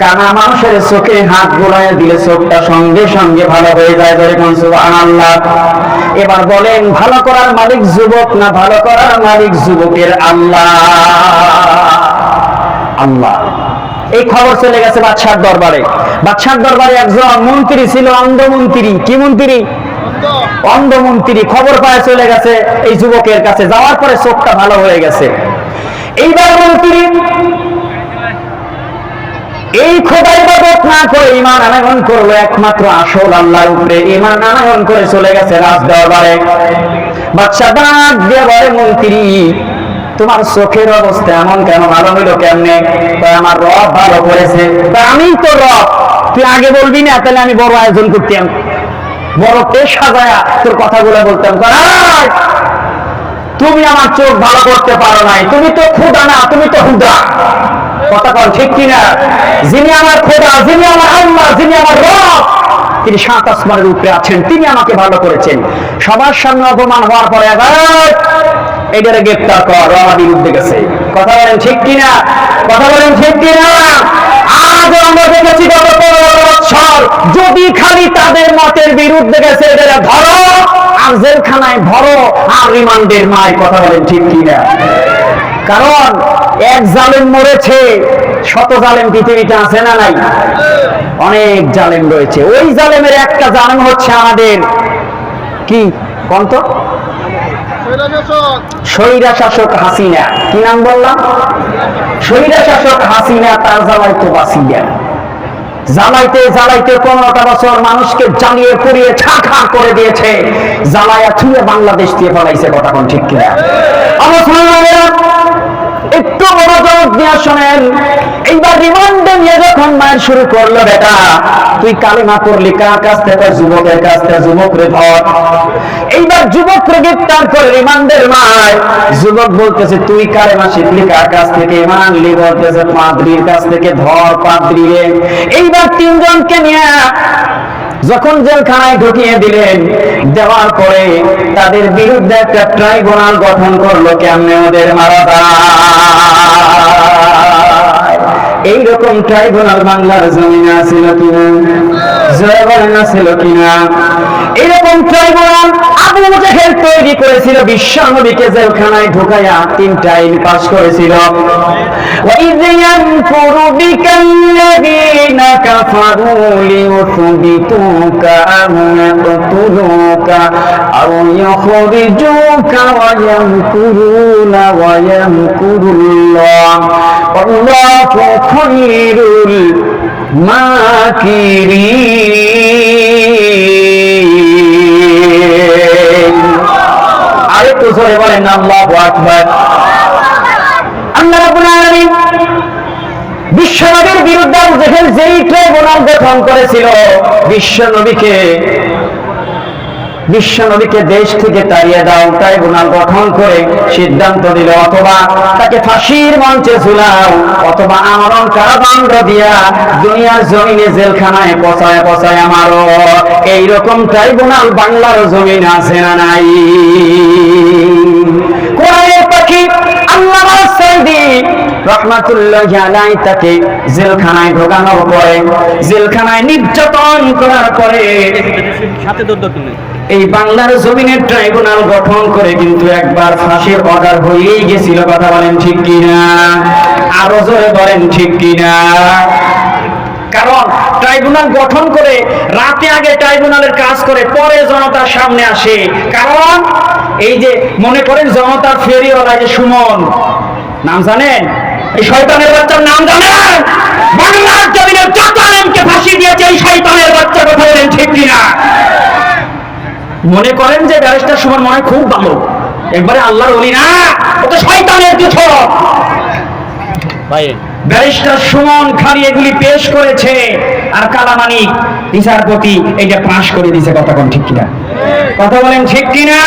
কানা মানুষের চোখে হাত বুলাইয়ে দিলে চোখটা সঙ্গে সঙ্গে ভালো হয়ে যায় যেরকম আল্লাহ এবার বলেন, ভালো করার মালিক যুবক না ভালো করার মালিক যুবকের আল্লাহ? আল্লাহ। এই খবর চলে গেছে বাদশার দরবারে। বাদশার দরবারে একজন মন্ত্রী ছিল অন্ধ মন্ত্রী কি মন্ত্রী? অন্ধ মন্ত্রী খবর পায় চলে গেছে এই যুবকের কাছে। যাওয়ার পরে চোখটা ভালো হয়ে গেছে। এইবার মন্ত্রী এই খোদাই ইবাদত না করে ইমান আনাগন করল একমাত্র আসল আল্লাহর উপরে। ইমান আনাগন করে চলে গেছে রাজ দরবারে। বাদশা ডাক দিয়ে বলে, মন্ত্রী, তোমার চোখের অবস্থা এমন কেন? ভালো হইল কেমনে? কয় আমার রব ভালো করেছে। কয় আমি তো রব। তুই আগে বলবি না, তাহলে আমি বড় আয়োজন করতাম। বড় পেশ সাজায়া তোর কথাগুলো বলতাম। তুমি আমার চোখ ভালো করতে পারো নাই। তুমি তো খুদা না, তুমি তো হুদা কথা ঠিক কিনা? যিনি আমার খোদা, যিনি আমার আল্লাহ, যিনি আমার রব, তিনি সাত আসমানের উপরে আছেন, তিনি আমাকে ভালো করেছেন। সবার সামনে অপমান হওয়ার পরে আবার এটারে গ্রেপ্তার কর আমার বিরুদ্ধে গেছে। কথা বলেন, ঠিক কিনা? কথা বলেন, ঠিক কিনা? আজ আমরা দেখেছি গত পনেরো বছর যদি খালি তাদের মতের বিরুদ্ধে গেছে, এদের ধরো, আর জেলখানায় ভরো, আর রিমান্ডের মায়, কথা বলেন, ঠিক কিনা? কারণ এক জালেম মরেছে, শত জালেম পৃথিবীতে আছে না নাই? অনেক জালেম রয়েছে। ওই জালেমের একটা জালেম হচ্ছে আমাদের কি? কন্ত শরীরা শাসক হাসিনা। কি নাম বললাম? শরীরা শাসক হাসিনা, তার জালাই তো বাসিয়া জ্বালাইতে জ্বালাইতে পনেরোটা বছর মানুষকে জ্বালিয়ে পুড়িয়ে ছাখা করে দিয়েছে। জ্বালায়া ছুঁয়ে বাংলাদেশ দিয়ে ফলাইছে, কথা কোন ঠিক কিনা? যখন মায়ের শুরু করল বেটা। তুই কালিমা করলি কার কাছ থেকে? যুবকের কাছ থেকে, যুবক রে ধর। এইবার যুবক রে গ্রেপ্তার করে রিমান্ডের মায়। যুবক বলতেছে, তুই কালেমা শিখলি কার কাছ থেকে? ইমান লি বলতেছে, পাদ্রির কাছ থেকে। ধর পাদ্রি রে। এইবার তিনজনকে নিয়ে যখন জেলখানায় ঢুকিয়ে দিলেন, দেওয়ার পরে তাদের বিরুদ্ধে একটা ট্রাইব্যুনাল গঠন করল কেমনে ওদের মারা যায় এইরকম ট্রাইব্যুনাল বাংলার জমিনে আছিল কিনা জয় বলেন আছিল কিনা এরকম ট্রাইব্যুনাল আবু জাহেল তৈরি করেছিল বিশ্ব নবীকে জেলখানায় ঢুকাইয়া তিনটা আইন পাস করেছিল وإذ يمكر بك الذين كفروا ليثبتوك أو يقتلوك أو يخرجوك ويمكرون ويمكر الله والله خير الماكرين আরেকটু জোরে বলেন আল্লাহু আকবার আল্লাহ রাব্বুল আলামিন বিশ্বনবীর বিরুদ্ধে আবু জেহেল যেই ট্রাইব্যুনাল গঠন করেছিল বিশ্বনবীকে বিশ্বনবীকে দেশ থেকে তাড়িয়ে দাও ট্রাইব্যুনাল গঠন করে সিদ্ধান্ত দিল, অথবা তাকে ফাঁসির মঞ্চে ঝুলাও, অথবা আমরণ কারাদণ্ড দিয়া দুনিয়ার জমিনে জেলখানায় পচায় পচায় আমারও এইরকম ট্রাইব্যুনাল বাংলার জমিন আছে না নাই? রহমাতুল্লাহ জালাই তাকে জেলখানায় ঢোকানোর পরে জেলখানায় নির্যাতন করার পরে সাথে এই বাংলার জমিনের ট্রাইব্যুনাল গঠন করে কিন্তু একবার ফাঁসির অর্ডার হয়েই গেছিল কথা বলেন ঠিক কিনা? আরও জোরে বলেন ঠিক কিনা? কারণ ট্রাইব্যুনাল গঠন করে রাতে আগে ট্রাইব্যুনালের কাজ করে পরে জনতার সামনে আসে। কারণ এই যে মনে করেন জনতার ফেরিওয়ালা যে সুমন নাম জানেন? এই শয়তানের বাচ্চার নাম জানেন বাংলার জমিনের যত আলেমকে ফাঁসি দিয়েছে এই শয়তানের বাচ্চা কথা বলেন ঠিক কিনা? মনে করেন যে ব্যারিস্টার সুমন মনে খুব ভালো। একবারে আল্লাহর ওলি না ও তো শয়তানের কিছু ভাই। ব্যারিস্টার সুমন খালি এগুলি পেশ করেছে আর কালামানিক বিচারপতি এইটা পাশ করে দিছে কথা কোন ঠিক কিনা? কথা বলেন ঠিক কিনা?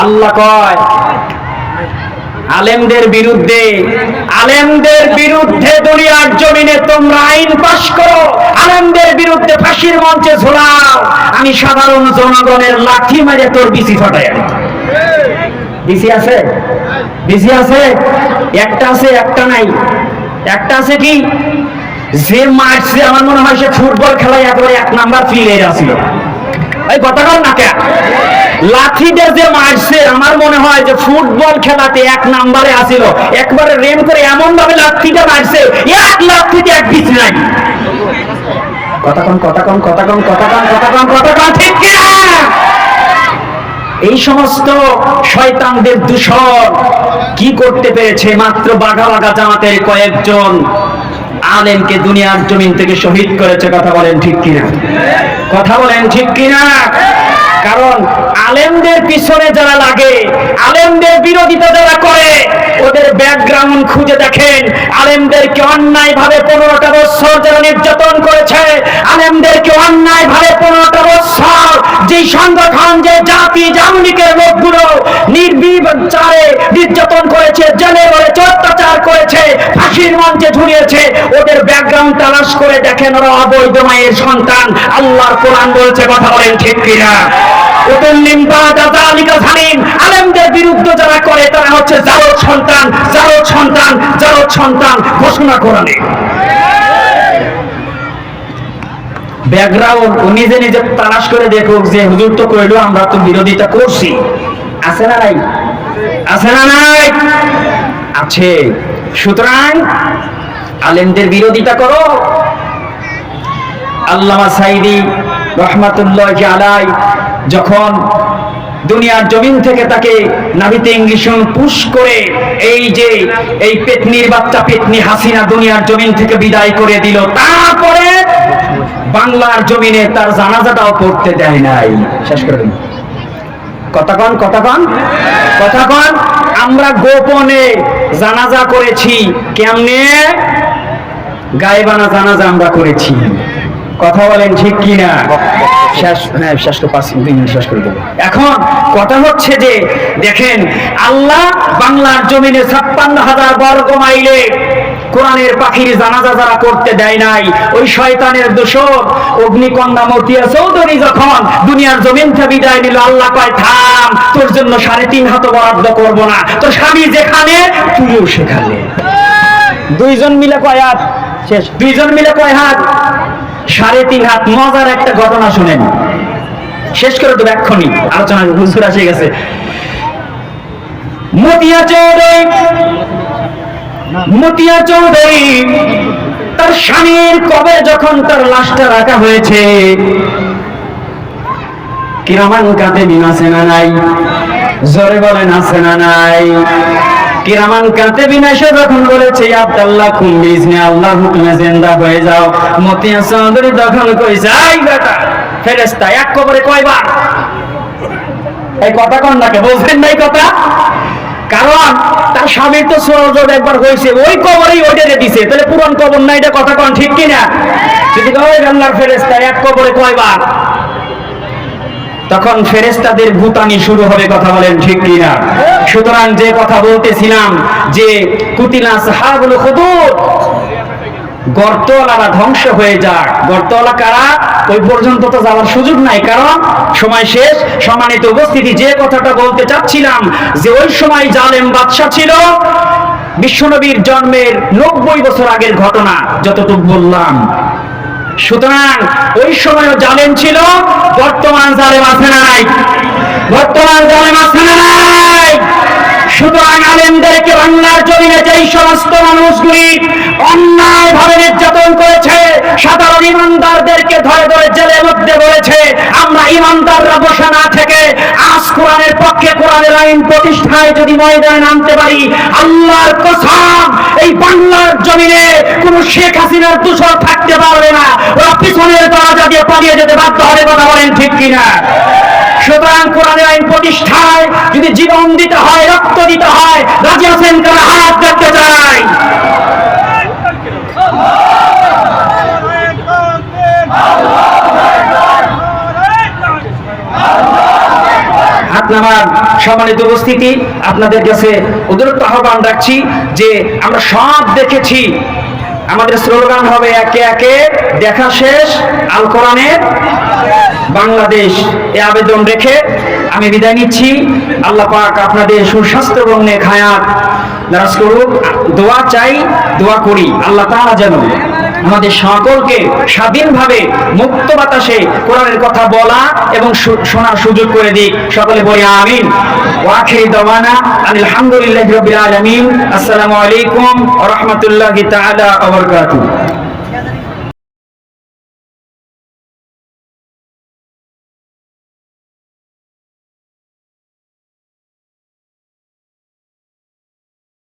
আল্লাহ কয় আলেমদের বিরুদ্ধে আলেমদের বিরুদ্ধে দুনিয়ার জমিনে তোমরা আইন পাশ করো, আলেমদের বিরুদ্ধে ফাঁসির মঞ্চে ঝোলাও। আমি সাধারণ জনগণের লাঠি মেরে তোর বিসি ফটাই বিসি আছে? বিসি আছে? একটা আছে, একটা নাই। একটা আছে কি? যে মারছে, আমার মনে হয় সে ফুটবল খেলায় একেবারে এক নাম্বার ফিরে আসছিল এই কথাটাও না কে লাঠি যে মারছে, আমার মনে হয় যে ফুটবল খেলাতে এক নাম্বারে আসিল। একবারে রেম করে এমন ভাবে লাঠিটা মারছে, এক লাঠিতে এক বিচ নাই। কথা কন কথা কন কথা কন কন কন কন কিনা এই সমস্ত শয়তানদের দূষণ কি করতে পেরেছে? মাত্র বাঘা বাঘা জামাতের কয়েকজন আলেমকে দুনিয়ার জমিন থেকে শহীদ করেছে, কথা বলেন ঠিক কিনা? কথা বলেন ঠিক কিনা? কারণ আলেমদের পিছনে যারা লাগে, আলেমদের বিরোধিতা যারা করে, ওদের ব্যাকগ্রাউন্ড খুঁজে দেখেন, আলেমদেরকে অন্যায় ভাবে পনেরোটা বছর যারা নির্যাতন করেছে, আলেমদেরকে অন্যায় ভাবে পনেরোটা বছর যে সংগঠন, যে জাতি জামলিকের লোকগুলো নির্বিচারে নির্যাতন করেছে, জেলে রয়েছে অত্যাচার করেছে, ফাঁসির মঞ্চে ঝুলিয়েছে, ওদের ব্যাকগ্রাউন্ড তালাশ করে দেখেন ওরা অবৈধ মায়ের সন্তান। আল্লাহর কোরআন বলছে কথা বলেন ঠিক কিনা? যারা করে ঘোষণা কোরআনে। ব্যাকগ্রাউন্ড, ও নিজে নিজে তালাশ করে দেখুক যে হুজুর তো কইলো, আমরা তো বিরোধিতা করছি। আছে না নাই? আছে না নাই? আছে। সুতরাং আলেমদের বিরোধিতা করো। আল্লামা সাইদি রহমাতুল্লাহ আলাই যখন দুনিয়ার জমিন থেকে তাকে নাভিতে ইংলিশন পুশ করে এই যে, এই পেতনির বাচ্চা পেতনি হাসিনা দুনিয়ার জমিন থেকে বিদায় করে দিল তারপরে বাংলার জমিনে তার জানাজাটাও পড়তে দেয় নাই। শেষ করে দিন। কথাকন কথাকন কথাকন আমরা গোপনে জানাজা করেছি। কেমনে? গায়েবানা জানাজা আমরা করেছি। কথা বলেন ঠিক কি না শেষ হ্যাঁ শেষ করে পাঁচ দুই শেষ করে দেবো। এখন কথা হচ্ছে যে, দেখেন, আল্লাহ বাংলার জমিনে ছাপ্পান্ন হাজার বর্গ মাইলে কোরআনের পাখির জানাজা যারা করতে দেয় নাই, ওই শয়তানের দোষর অগ্নিকন্যা মতিয়া চৌধুরী যখন দুনিয়ার জমিন বিদায় নিল, আল্লাহ কয়, থাম, তোর জন্য সাড়ে তিন হাত বরাদ্দ করব না। তোর স্বামী যেখানে, তুইও সেখানে। দুইজন মিলে কয় হাত? শেষ। দুইজন মিলে কয় হাত? সাড়ে তিন হাত। মজার একটা ঘটনা শুনেন। শেষ করে দেবো এক্ষুনি। আলোচনা হুজুর আসে গেছে। মতিয়া চৌধুরী মতিয়া চৌধুরী, তার স্বামীর কবে যখন তার লাশটা রাখা হয়েছে? কিরামান কাতে আছে না নাই? জোরে বলেন আছে না নাই? কিরামান কাতে বিনাশে যখন বলেছে আব্দাল্লাহ কুম্বিজ নে, আল্লাহ হুকুমে জিন্দা হয়ে যাও। মতিয়া চৌধুরী তখন কইছে, আই বেটা ফেরেস্তা এক কবরে কয়বার? এই কথা কন নাকে বলছেন না এই কথা? কারণ তার স্বামীর তো সরজোর একবার হয়েছে। ওই কবরেই ওইটা দিছে। তাহলে পুরান কবর না এটা কথা কন ঠিক কিনা? যদি ওই আল্লাহর ফেরেস্তা এক কবরে কয়বার? তখন ফেরেস্তাদের ভূতানি শুরু হবে কথা বলেন ঠিক কিনা? সুতরাং যে কথা বলতেছিলাম, যে কুতিলা সাহাবুল খুদুর গর্তওয়ালারা ধ্বংস হয়ে যাক। গর্তওয়ালা কারা? ওই পর্যন্ত তো যাওয়ার সুযোগ নাই, কারণ সময় শেষ। সম্মানিত উপস্থিতি, যে কথাটা বলতে চাচ্ছিলাম, যে ওই সময় জালেম বাদশা ছিল, বিশ্বনবীর জন্মের নব্বই বছর আগের ঘটনা, যতটুকু বললাম। সুতরাং ওই সময়ও জালেম ছিল, বর্তমান জালেম আছে নাই? বর্তমান জালেম আছে নাই? সুতরাং আলেমদেরকে বাংলার জমিনে যেই সমস্ত মানুষগুলি অন্যায় ভাবে নির্যাতন করেছে, সাধারণ ইমানদারদেরকে ধরে ধরে জেলের মধ্যে বলেছে, আমরা ইমানদাররা বসে না থেকে আজ কোরআনের পক্ষে কোরআনের আইন প্রতিষ্ঠায় যদি ময়দানে নামতে পারি, আল্লাহর কসম, এই বাংলার জমিনে কোন শেখ হাসিনার দূষণ থাকতে পারবে না। ওরা পিছনের দরজা দিয়ে পালিয়ে যেতে বাধ্য হবে, কথা বলেন ঠিক কিনা? সুতরাং কোরআনের আইন প্রতিষ্ঠায় যদি জীবন দিতে হয়, রক্ত দিতে হয়, রাজি আছেন তারা, হাত দেখতে চায় আপনার সম্মানিত উপস্থিতি, আপনাদের কাছে ওদের আহ্বান রাখছি যে আমরা সব দেখেছি আমাদের স্লোগান হবে একে একে, দেখা শেষ, আল কোরআনের বাংলাদেশ। এ আবেদন রেখে আমি বিদায় নিচ্ছি। আল্লাহ পাক আপনাদের সুস্বাস্থ্য এবং নারাজ করুক। দোয়া চাই, দোয়া করি। আল্লাহ তাআলা যেন আমাদের সকলকে স্বাধীনভাবে মুক্ত বাতাসে কোরআনের কথা বলা এবং শোনার সুযোগ করে দিক। সকলে বলি আমিন। ওয়াখির দওয়ানা আলহামদুলিল্লাহ রবিল আলমিন। আসসালামু আলাইকুম রহমতুল্লাহ রাহমাতুল্লাহি আবরকাতু